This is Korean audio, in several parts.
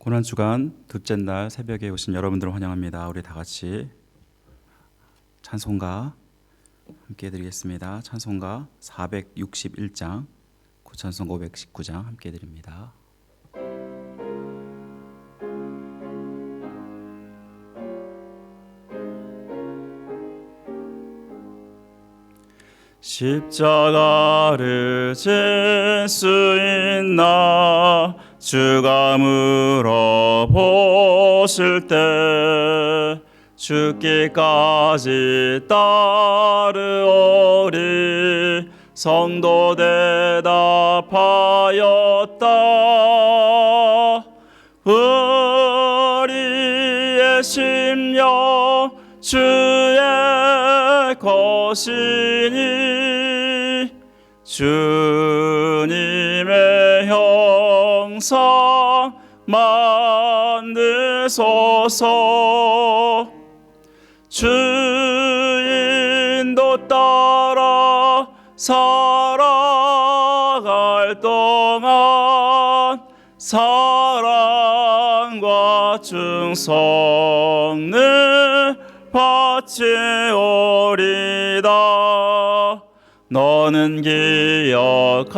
고난 주간 둘째 날 새벽에 오신 여러분들을 환영합니다. 우리 다 같이 찬송가 함께 드리겠습니다. 찬송가 461장, 구찬송 519장 함께 드립니다. 십자가를 질 수 있나 주가 물어보실 때 죽기까지 따르오리 성도 대답하였다. 우리의 심령 주의 것이니 주님의 형상 만드소서. 주인도 따라 살아갈 동안 사랑과 충성을 바치오리다 너는 기억하고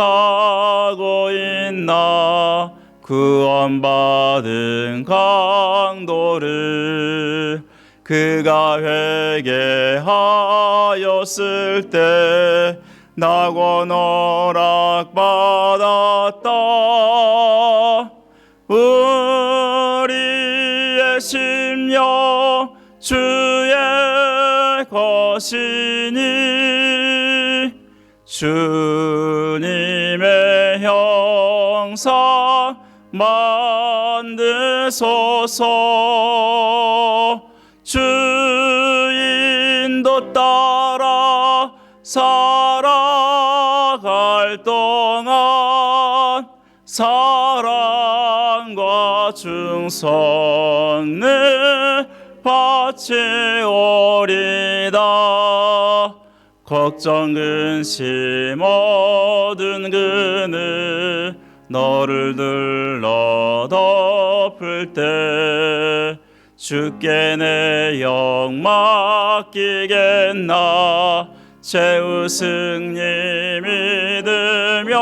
있나? 구원받은 강도를 그가 회개하였을 때 낙원 허락받았다. 우리의 심령 주의 것이니 주님의 형상 만드소서. 주인도 따라 살아갈 동안 사랑과 충성을 바치오리다 걱정 근심 모든 그늘 너를 둘러 덮을 때 주께 내 영 맡기겠나? 승리 믿으며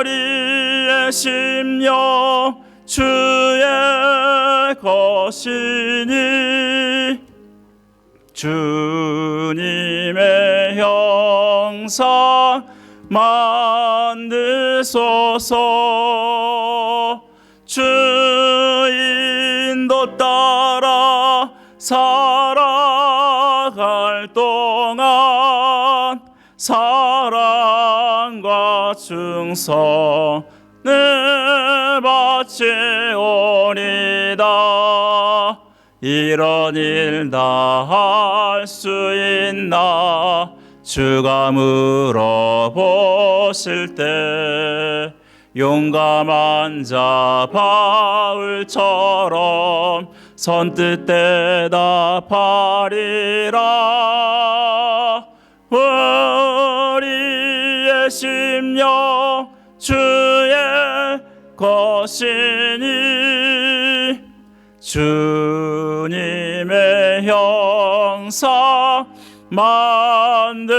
우리의 심령 주의 것이니 주님의 형상 만드소서. 주인도 따라 살아갈 동안 사랑과 충성을 바치오리다 이런 일 다 할 수 있나? 주가 물어보실 때 용감한 자 바울처럼 선뜻 대답하리라. 우리의 심령 주의 것이니 주 님의 형상 만드소서.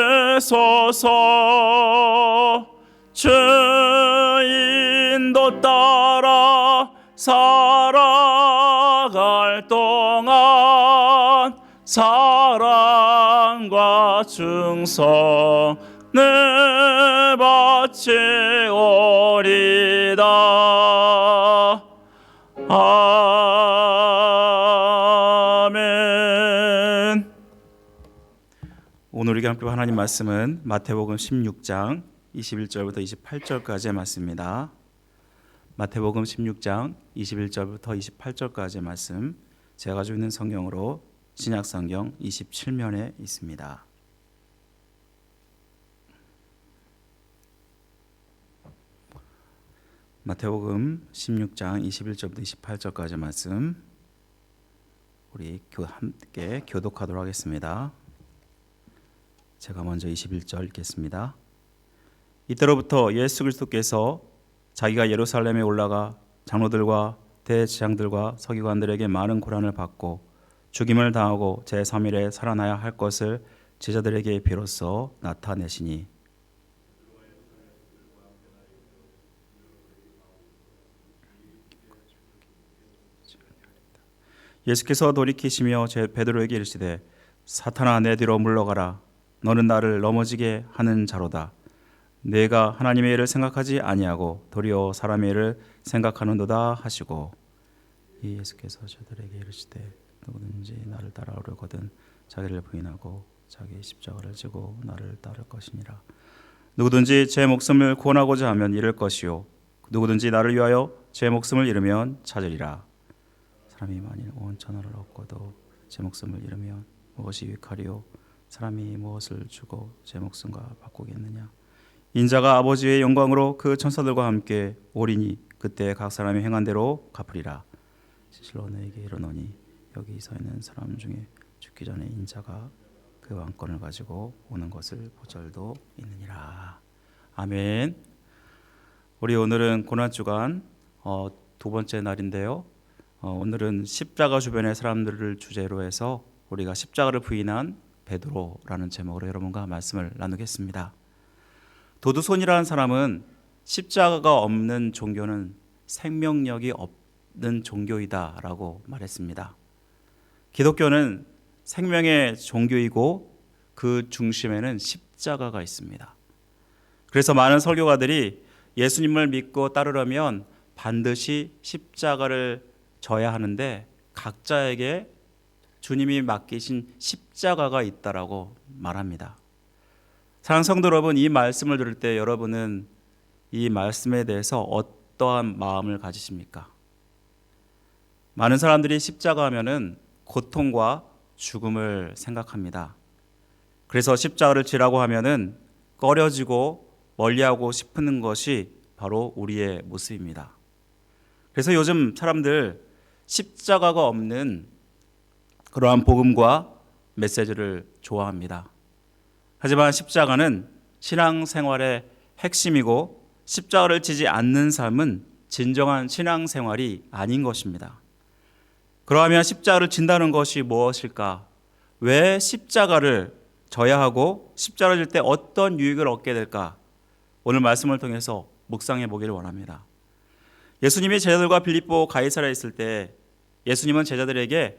주인도 따라 살아갈 동안 사랑과 충성을 바치오리다 우리가 함께 하나님 말씀은 마태복음 16장 21절부터 28절까지의 말씀입니다. 마태복음 16장 21절부터 28절까지의 말씀 제가 가지고 있는 성경으로 신약 성경 27면에 있습니다. 마태복음 16장 21절부터 28절까지 말씀 우리 교- 함께 교독하도록 하겠습니다. 제가 먼저 21절 읽겠습니다. 이때로부터 예수 그리스도께서 자기가 예루살렘에 올라가 장로들과 대지장들과 서기관들에게 많은 고난을 받고 죽임을 당하고 제3일에 살아나야 할 것을 제자들에게 비로소 나타내시니 예수께서 돌이키시며 제 베드로에게 이르시되 사탄아 내 뒤로 물러가라 너는 나를 넘어지게 하는 자로다. 내가 하나님의 일을 생각하지 아니하고 도리어 사람의 일을 생각하는도다 하시고. 이 예수께서 저들에게 이르시되 누구든지 나를 따라오려거든 자기를 부인하고 자기 십자가를 지고 나를 따를 것이니라. 누구든지 제 목숨을 구원하고자 하면 잃을 것이요. 누구든지 나를 위하여 제 목숨을 잃으면 찾으리라. 사람이 만일 온 천하를 얻고도 제 목숨을 잃으면 무엇이 유익하리요 사람이 무엇을 주고 제 목숨과 바꾸겠느냐? 인자가 아버지의 영광으로 그 천사들과 함께 오리니 그때 각 사람이 행한 대로 갚으리라. 실로 너에게 이르노니 여기 서 있는 사람 중에 죽기 전에 인자가 그 왕권을 가지고 오는 것을 보절도 있느니라. 아멘. 우리 오늘은 고난 주간 어, 두 번째 날인데요. 어, 오늘은 십자가 주변의 사람들을 주제로 해서 우리가 십자가를 부인한 베드로라는 제목으로 여러분과 말씀을 나누겠습니다. 도두손이라는 사람은 십자가가 없는 종교는 생명력이 없는 종교이다라고 말했습니다. 기독교는 생명의 종교이고 그 중심에는 십자가가 있습니다. 그래서 많은 설교가들이 예수님을 믿고 따르려면 반드시 십자가를 져야 하는데 각자에게 주님이 맡기신 십자가가 있다라고 말합니다. 사랑 성도 여러분, 이 말씀을 들을 때 여러분은 이 말씀에 대해서 어떠한 마음을 가지십니까? 많은 사람들이 십자가 하면은 고통과 죽음을 생각합니다. 그래서 십자가를 지라고 하면은 꺼려지고 멀리하고 싶은 것이 바로 우리의 모습입니다. 그래서 요즘 사람들 십자가가 없는 그러한 복음과 메시지를 좋아합니다. 하지만 십자가는 신앙생활의 핵심이고 십자가를 지지 않는 삶은 진정한 신앙생활이 아닌 것입니다. 그러하면 십자가를 진다는 것이 무엇일까? 왜 십자가를 져야 하고 십자가를 질 때 어떤 유익을 얻게 될까? 오늘 말씀을 통해서 묵상해 보기를 원합니다. 예수님이 제자들과 빌립보 가이사라에 있을 때 예수님은 제자들에게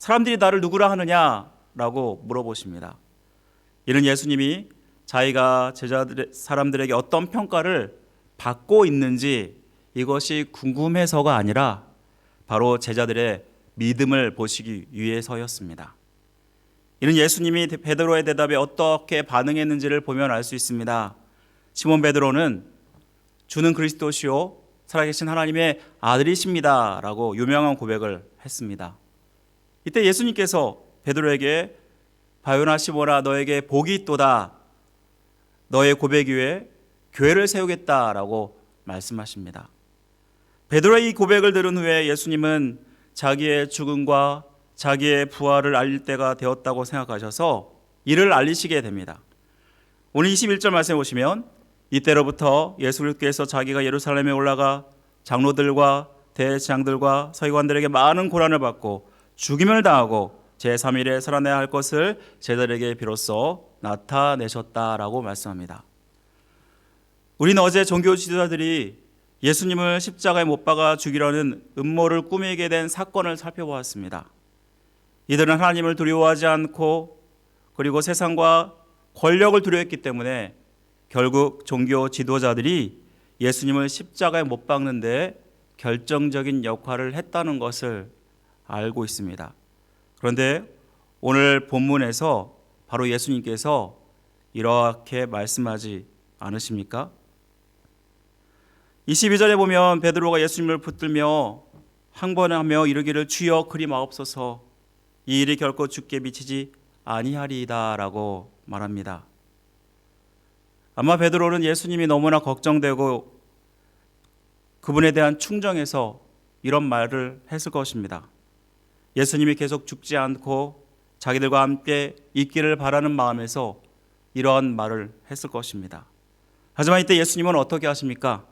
사람들이 나를 누구라 하느냐라고 물어보십니다. 이는 예수님이 자기가 제자들 사람들에게 어떤 평가를 받고 있는지 이것이 궁금해서가 아니라 바로 제자들의 믿음을 보시기 위해서였습니다. 이는 예수님이 베드로의 대답에 어떻게 반응했는지를 보면 알 수 있습니다. 시몬 베드로는 주는 그리스도시요 살아계신 하나님의 아들이십니다라고 유명한 고백을 했습니다. 이때 예수님께서 베드로에게 바요나 시모나 너에게 복이 있도다. 너의 고백 위에 교회를 세우겠다라고 말씀하십니다. 베드로의 이 고백을 들은 후에 예수님은 자기의 죽음과 자기의 부활을 알릴 때가 되었다고 생각하셔서 이를 알리시게 됩니다. 오늘 21절 말씀해 보시면 이때로부터 예수 그리스도께서 자기가 예루살렘에 올라가 장로들과 대장들과 서기관들에게 많은 고난을 받고 죽임을 당하고 제3일에 살아내야 할 것을 제자들에게 비로소 나타내셨다라고 말씀합니다. 우리는 어제 종교 지도자들이 예수님을 십자가에 못 박아 죽이려는 음모를 꾸미게 된 사건을 살펴보았습니다. 이들은 하나님을 두려워하지 않고 그리고 세상과 권력을 두려워했기 때문에 결국 종교 지도자들이 예수님을 십자가에 못 박는데 결정적인 역할을 했다는 것을 알고 있습니다. 그런데 오늘 본문에서 바로 예수님께서 이렇게 말씀하지 않으십니까? 22절에 보면 베드로가 예수님을 붙들며 항번하며 이르기를 주여 그리 마옵소서 이 일이 결코 죽게 미치지 아니하리이다라고 말합니다. 아마 베드로는 예수님이 너무나 걱정되고 그분에 대한 충정에서 이런 말을 했을 것입니다. 예수님이 계속 죽지 않고 자기들과 함께 있기를 바라는 마음에서 이러한 말을 했을 것입니다. 하지만 이때 예수님은 어떻게 하십니까?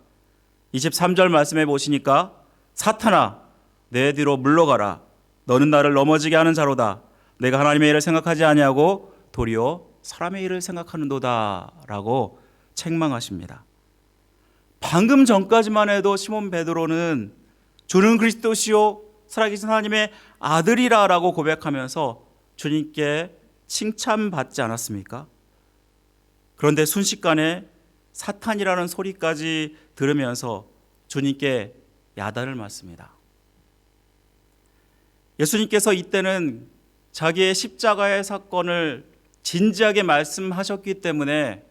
23절 말씀해 보시니까 사탄아 내 뒤로 물러가라 너는 나를 넘어지게 하는 자로다 내가 하나님의 일을 생각하지 아니하고 도리어 사람의 일을 생각하는도다라고 책망하십니다. 방금 전까지만 해도 시몬 베드로는 주는 그리스도시요 살아계신 하나님의 아들이라라고 고백하면서 주님께 칭찬받지 않았습니까? 그런데 순식간에 사탄이라는 소리까지 들으면서 주님께 야단을 맞습니다. 예수님께서 이때는 자기의 십자가의 사건을 진지하게 말씀하셨기 때문에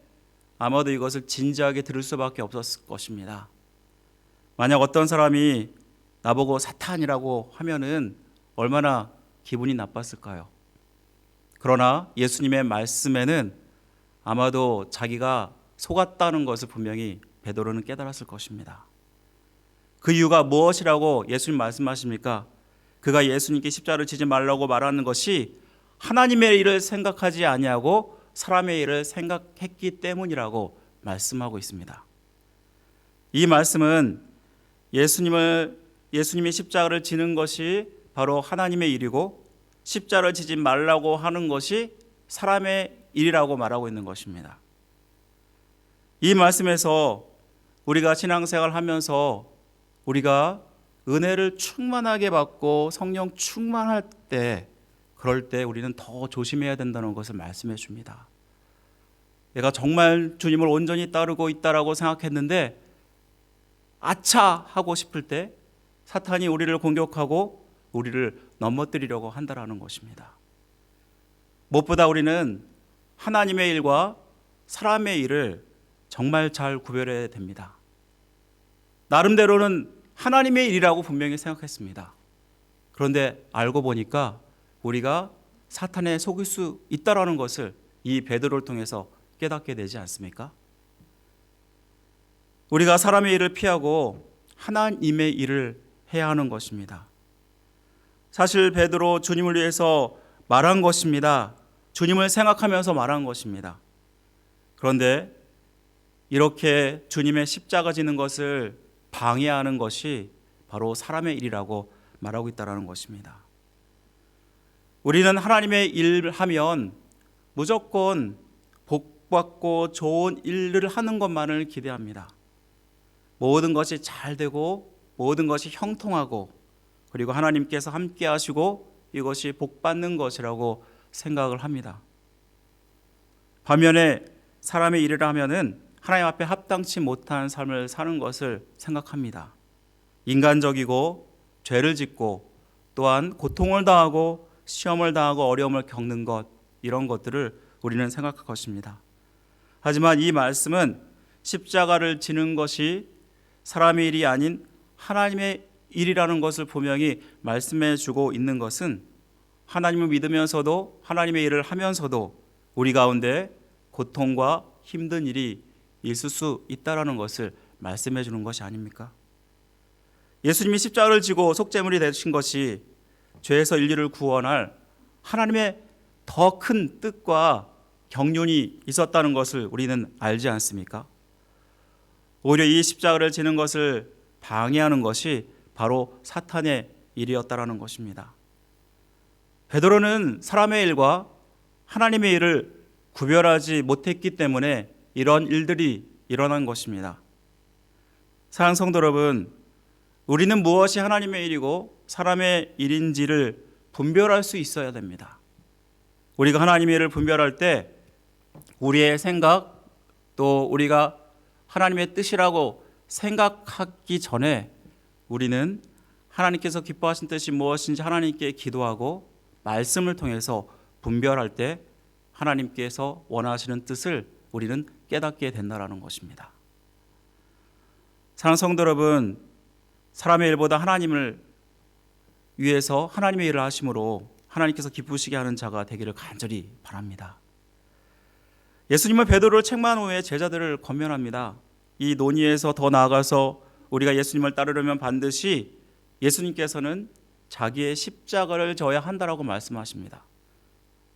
아마도 이것을 진지하게 들을 수밖에 없었을 것입니다. 만약 어떤 사람이 나보고 사탄이라고 하면은 얼마나 기분이 나빴을까요? 그러나 예수님의 말씀에는 아마도 자기가 속았다는 것을 분명히 베드로는 깨달았을 것입니다. 그 이유가 무엇이라고 예수님 말씀하십니까? 그가 예수님께 십자를 지지 말라고 말하는 것이 하나님의 일을 생각하지 아니하고 사람의 일을 생각했기 때문이라고 말씀하고 있습니다. 이 말씀은 예수님을 예수님이 십자가를 지는 것이 바로 하나님의 일이고 십자를 지지 말라고 하는 것이 사람의 일이라고 말하고 있는 것입니다. 이 말씀에서 우리가 신앙생활 하면서 우리가 은혜를 충만하게 받고 성령 충만할 때 그럴 때 우리는 더 조심해야 된다는 것을 말씀해 줍니다. 내가 정말 주님을 온전히 따르고 있다라고 생각했는데 아차 하고 싶을 때 사탄이 우리를 공격하고 우리를 넘어뜨리려고 한다라는 것입니다. 무엇보다 우리는 하나님의 일과 사람의 일을 정말 잘 구별해야 됩니다. 나름대로는 하나님의 일이라고 분명히 생각했습니다. 그런데 알고 보니까 우리가 사탄에 속일 수 있다라는 것을 이 베드로를 통해서 깨닫게 되지 않습니까? 우리가 사람의 일을 피하고 하나님의 일을 해야 하는 것입니다. 사실 베드로 주님을 위해서 말한 것입니다. 주님을 생각하면서 말한 것입니다. 그런데 이렇게 주님의 십자가 지는 것을 방해하는 것이 바로 사람의 일이라고 말하고 있다라는 것입니다. 우리는 하나님의 일을 하면 무조건 복 받고 좋은 일을 하는 것만을 기대합니다. 모든 것이 잘 되고 모든 것이 형통하고 그리고 하나님께서 함께 하시고 이것이 복받는 것이라고 생각을 합니다. 반면에 사람의 일을 하면은 하나님 앞에 합당치 못한 삶을 사는 것을 생각합니다. 인간적이고 죄를 짓고 또한 고통을 당하고 시험을 당하고 어려움을 겪는 것 이런 것들을 우리는 생각할 것입니다. 하지만 이 말씀은 십자가를 지는 것이 사람의 일이 아닌 하나님의 일이라는 것을 분명히 말씀해 주고 있는 것은 하나님을 믿으면서도 하나님의 일을 하면서도 우리 가운데 고통과 힘든 일이 있을 수 있다라는 것을 말씀해 주는 것이 아닙니까? 예수님이 십자가를 지고 속죄물이 되신 것이 죄에서 인류를 구원할 하나님의 더 큰 뜻과 경륜이 있었다는 것을 우리는 알지 않습니까? 오히려 이 십자가를 지는 것을 방해하는 것이 바로 사탄의 일이었다라는 것입니다. 베드로는 사람의 일과 하나님의 일을 구별하지 못했기 때문에 이런 일들이 일어난 것입니다. 사랑 성도 여러분, 우리는 무엇이 하나님의 일이고 사람의 일인지를 분별할 수 있어야 됩니다. 우리가 하나님의 일을 분별할 때 우리의 생각 또 우리가 하나님의 뜻이라고 생각하기 전에 우리는 하나님께서 기뻐하신 뜻이 무엇인지 하나님께 기도하고 말씀을 통해서 분별할 때 하나님께서 원하시는 뜻을 우리는 깨닫게 된다라는 것입니다. 사랑 성도 여러분, 사람의 일보다 하나님을 위해서 하나님의 일을 하심으로 하나님께서 기쁘시게 하는 자가 되기를 간절히 바랍니다. 예수님은 베드로를 책망 후에 제자들을 권면합니다. 이 논의에서 더 나아가서 우리가 예수님을 따르려면 반드시 예수님께서는 자기의 십자가를 져야 한다라고 말씀하십니다.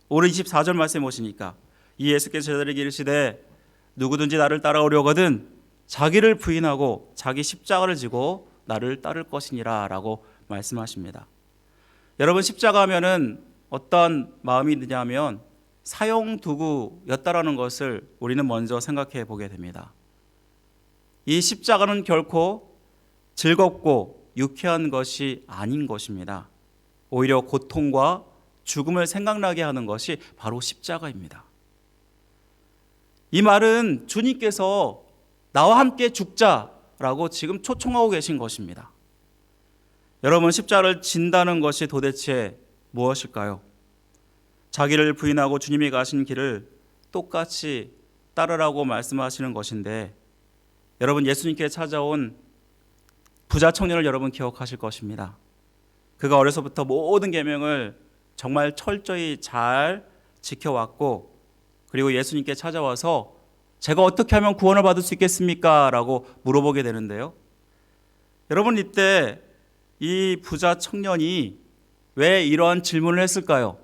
오늘 24절 말씀해 보시니까 이 예수께서 제자들에게 이르시되 누구든지 나를 따라오려거든 자기를 부인하고 자기 십자가를 지고 나를 따를 것이니라라고 말씀하십니다. 여러분 십자가면은 어떤 마음이 드냐면 사형 도구였다라는 것을 우리는 먼저 생각해 보게 됩니다. 이 십자가는 결코 즐겁고 유쾌한 것이 아닌 것입니다. 오히려 고통과 죽음을 생각나게 하는 것이 바로 십자가입니다. 이 말은 주님께서 나와 함께 죽자라고 지금 초청하고 계신 것입니다. 여러분 십자를 진다는 것이 도대체 무엇일까요? 자기를 부인하고 주님이 가신 길을 똑같이 따르라고 말씀하시는 것인데 여러분 예수님께 찾아온 부자 청년을 여러분 기억하실 것입니다. 그가 어려서부터 모든 계명을 정말 철저히 잘 지켜왔고 그리고 예수님께 찾아와서 제가 어떻게 하면 구원을 받을 수 있겠습니까? 라고 물어보게 되는데요. 여러분 이때 이 부자 청년이 왜 이러한 질문을 했을까요?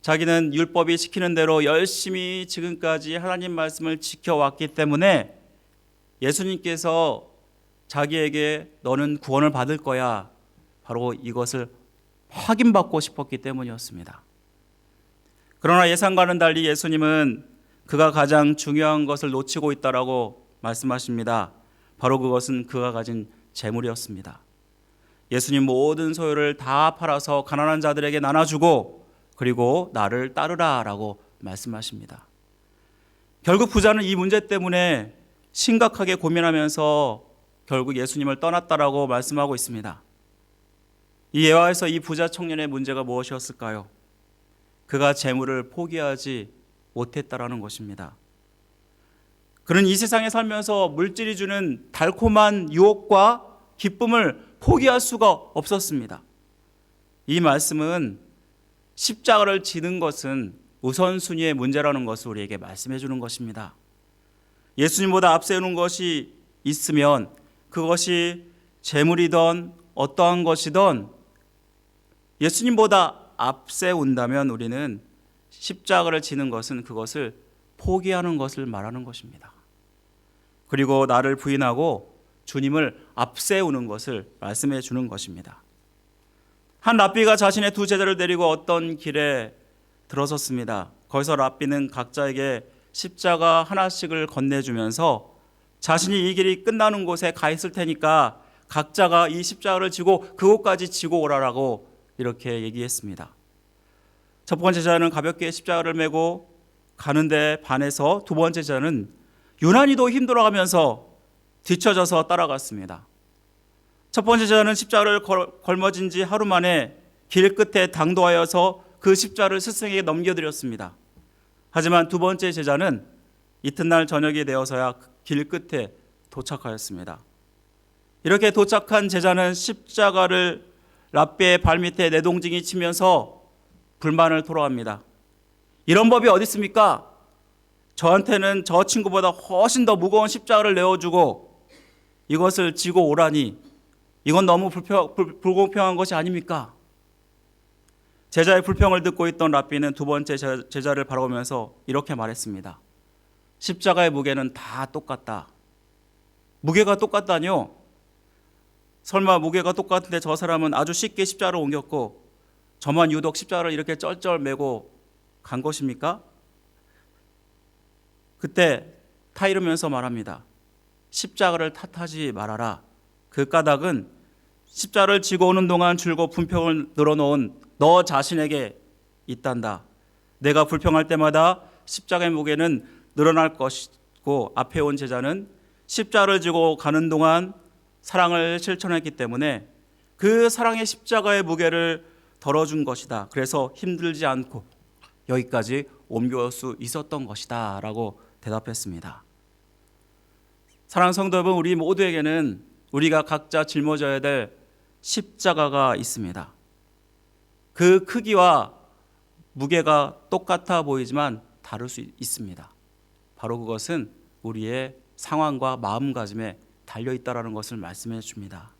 자기는 율법이 시키는 대로 열심히 지금까지 하나님 말씀을 지켜왔기 때문에 예수님께서 자기에게 너는 구원을 받을 거야. 바로 이것을 확인받고 싶었기 때문이었습니다. 그러나 예상과는 달리 예수님은 그가 가장 중요한 것을 놓치고 있다라고 말씀하십니다. 바로 그것은 그가 가진 재물이었습니다. 예수님 모든 소유를 다 팔아서 가난한 자들에게 나눠주고 그리고 나를 따르라라고 말씀하십니다. 결국 부자는 이 문제 때문에 심각하게 고민하면서 결국 예수님을 떠났다라고 말씀하고 있습니다. 이 예화에서 이 부자 청년의 문제가 무엇이었을까요? 그가 재물을 포기하지 못했다라는 것입니다. 그는 이 세상에 살면서 물질이 주는 달콤한 유혹과 기쁨을 포기할 수가 없었습니다. 이 말씀은 십자가를 지는 것은 우선순위의 문제라는 것을 우리에게 말씀해 주는 것입니다. 예수님보다 앞세우는 것이 있으면 그것이 재물이든 어떠한 것이든 예수님보다 앞세운다면 우리는 십자가를 지는 것은 그것을 포기하는 것을 말하는 것입니다. 그리고 나를 부인하고 주님을 앞세우는 것을 말씀해 주는 것입니다. 한 랍비가 자신의 두 제자를 데리고 어떤 길에 들어섰습니다. 거기서 랍비는 각자에게 십자가 하나씩을 건네주면서 자신이 이 길이 끝나는 곳에 가 있을 테니까 각자가 이 십자가를 지고 그곳까지 지고 오라라고 이렇게 얘기했습니다. 첫 번째 제자는 가볍게 십자가를 메고 가는데 반해서 두 번째 제자는 유난히도 힘들어하면서 뒤처져서 따라갔습니다. 첫 번째 제자는 십자가를 걸머진 지 하루 만에 길 끝에 당도하여서 그 십자를 스승에게 넘겨드렸습니다. 하지만 두 번째 제자는 이튿날 저녁이 되어서야 길 끝에 도착하였습니다. 이렇게 도착한 제자는 십자가를 랍베의 발밑에 내동징이 치면서 불만을 토로합니다. 이런 법이 어디 있습니까? 저한테는 저 친구보다 훨씬 더 무거운 십자가를 내어주고 이것을 지고 오라니 이건 너무 불평, 불, 불공평한 것이 아닙니까? 제자의 불평을 듣고 있던 랍비는 두 번째 제자를 바라보면서 이렇게 말했습니다. 십자가의 무게는 다 똑같다. 무게가 똑같다뇨? 설마 무게가 똑같은데 저 사람은 아주 쉽게 십자가를 옮겼고 저만 유독 십자가를 이렇게 쩔쩔 메고 간 것입니까? 그때 타이르면서 말합니다. 십자가를 탓하지 말아라. 그 까닭은 십자를 지고 오는 동안 줄고 분평을 늘어놓은 너 자신에게 있단다. 내가 불평할 때마다 십자가의 무게는 늘어날 것이고 앞에 온 제자는 십자를 지고 가는 동안 사랑을 실천했기 때문에 그 사랑의 십자가의 무게를 덜어준 것이다. 그래서 힘들지 않고 여기까지 옮겨올 수 있었던 것이다. 라고 대답했습니다. 사랑 성도 여러분, 우리 모두에게는 우리가 각자 짊어져야 될 십자가가 있습니다. 그 크기와 무게가 똑같아 보이지만 다를 수 있습니다. 바로 그것은 우리의 상황과 마음가짐에 달려 있다라는 것을 말씀해 줍니다.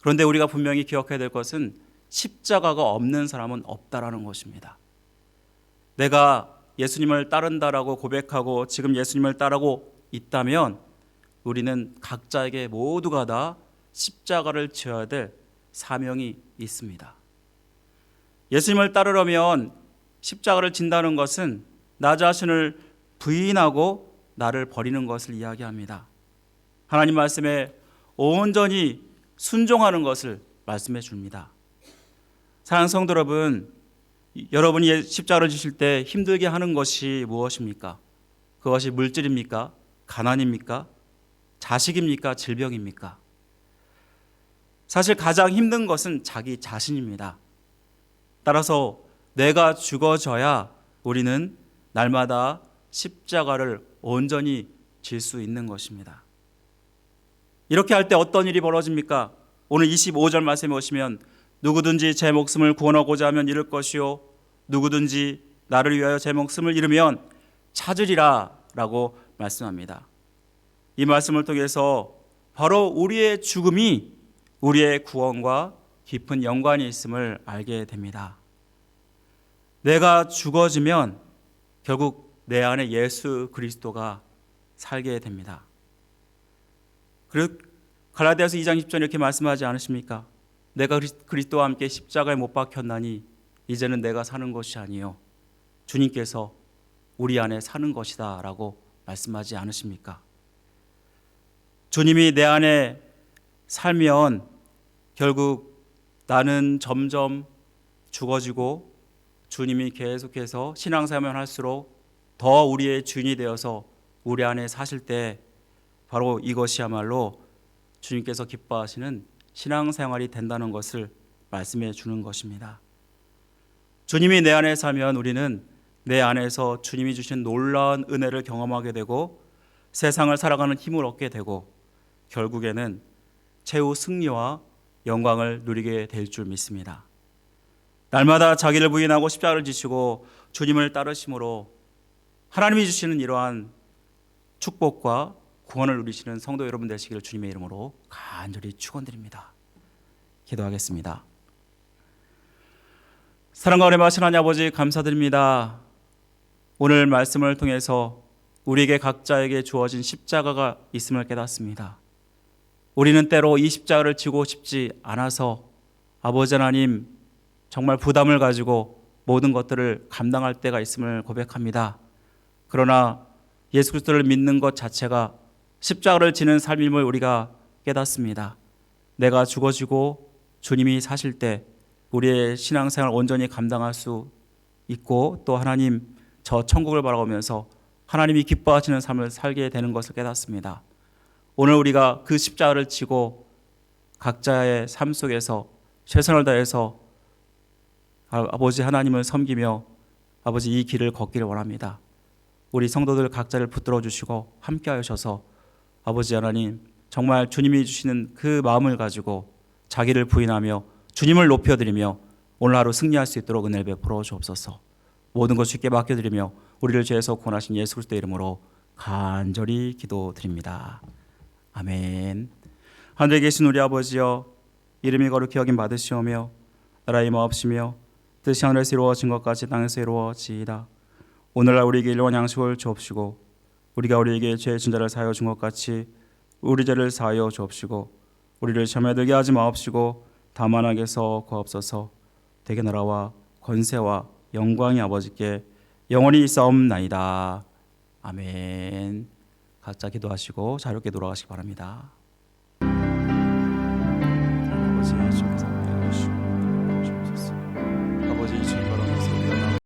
그런데 우리가 분명히 기억해야 될 것은 십자가가 없는 사람은 없다라는 것입니다. 내가 예수님을 따른다라고 고백하고 지금 예수님을 따르고 있다면 우리는 각자에게 모두가 다 십자가를 지어야 될 사명이 있습니다. 예수님을 따르려면 십자가를 진다는 것은 나 자신을 부인하고 나를 버리는 것을 이야기합니다. 하나님 말씀에 온전히 순종하는 것을 말씀해 줍니다. 사랑하는 성도 여러분, 여러분이 십자가를 지실 때 힘들게 하는 것이 무엇입니까? 그것이 물질입니까? 가난입니까? 자식입니까? 질병입니까? 사실 가장 힘든 것은 자기 자신입니다. 따라서 내가 죽어져야 우리는 날마다 십자가를 온전히 질 수 있는 것입니다. 이렇게 할 때 어떤 일이 벌어집니까? 오늘 25절 말씀에 오시면 누구든지 제 목숨을 구원하고자 하면 잃을 것이요 누구든지 나를 위하여 제 목숨을 잃으면 찾으리라라고 말씀합니다. 이 말씀을 통해서 바로 우리의 죽음이 우리의 구원과 깊은 연관이 있음을 알게 됩니다. 내가 죽어지면 결국 내 안에 예수 그리스도가 살게 됩니다. 그리고 갈라디아서 2장 10절 이렇게 말씀하지 않으십니까? 내가 그리스도와 함께 십자가에 못 박혔나니 이제는 내가 사는 것이 아니요 주님께서 우리 안에 사는 것이다라고 말씀하지 않으십니까? 주님이 내 안에 살면 결국 나는 점점 죽어지고 주님이 계속해서 신앙생활을 할수록 더 우리의 주인이 되어서 우리 안에 사실 때 바로 이것이야말로 주님께서 기뻐하시는 신앙생활이 된다는 것을 말씀해 주는 것입니다. 주님이 내 안에 살면 우리는 내 안에서 주님이 주신 놀라운 은혜를 경험하게 되고 세상을 살아가는 힘을 얻게 되고 결국에는 최후 승리와 영광을 누리게 될 줄 믿습니다. 날마다 자기를 부인하고 십자가를 지시고 주님을 따르심으로 하나님이 주시는 이러한 축복과 구원을 누리시는 성도 여러분 되시기를 주님의 이름으로 간절히 축원드립니다. 기도하겠습니다. 사랑과 은혜 마신 하나님 아버지 감사드립니다. 오늘 말씀을 통해서 우리에게 각자에게 주어진 십자가가 있음을 깨닫습니다. 우리는 때로 이 십자가를 지고 싶지 않아서 아버지 하나님 정말 부담을 가지고 모든 것들을 감당할 때가 있음을 고백합니다. 그러나 예수 그리스도를 믿는 것 자체가 십자가를 지는 삶임을 우리가 깨닫습니다. 내가 죽어지고 주님이 사실 때 우리의 신앙생활 온전히 감당할 수 있고 또 하나님 저 천국을 바라보면서 하나님이 기뻐하시는 삶을 살게 되는 것을 깨닫습니다. 오늘 우리가 그 십자가를 지고 각자의 삶 속에서 최선을 다해서 아버지 하나님을 섬기며 아버지 이 길을 걷기를 원합니다. 우리 성도들 각자를 붙들어 주시고 함께 하셔서 아버지 하나님 정말 주님이 주시는 그 마음을 가지고 자기를 부인하며 주님을 높여 드리며 오늘 하루 승리할 수 있도록 은혜를 베풀어 주옵소서. 모든 것 쉽게 맡겨 드리며 우리를 죄에서 구원하신 예수 그리스도 이름으로 간절히 기도드립니다. 아멘. 하늘에 계신 우리 아버지여 이름이 거룩히 여김 받으시오며 나라의 마옵시며 뜻이 하늘에서 이루어진 것 같이 땅에서 이루어지이다. 오늘날 우리에게 일용할 양식을 주옵시고 우리가 우리에게 죄 진자를 사하여 준 것 같이 우리 죄를 사하여 주옵시고 우리를 시험에 들게 하지 마옵시고 다만 하게서 구하옵소서 대개 나라와 권세와 영광이 아버지께 영원히 있사옵나이다. 아멘. 각자 기도하시고 자유롭게 돌아가시기 바랍니다. 아버지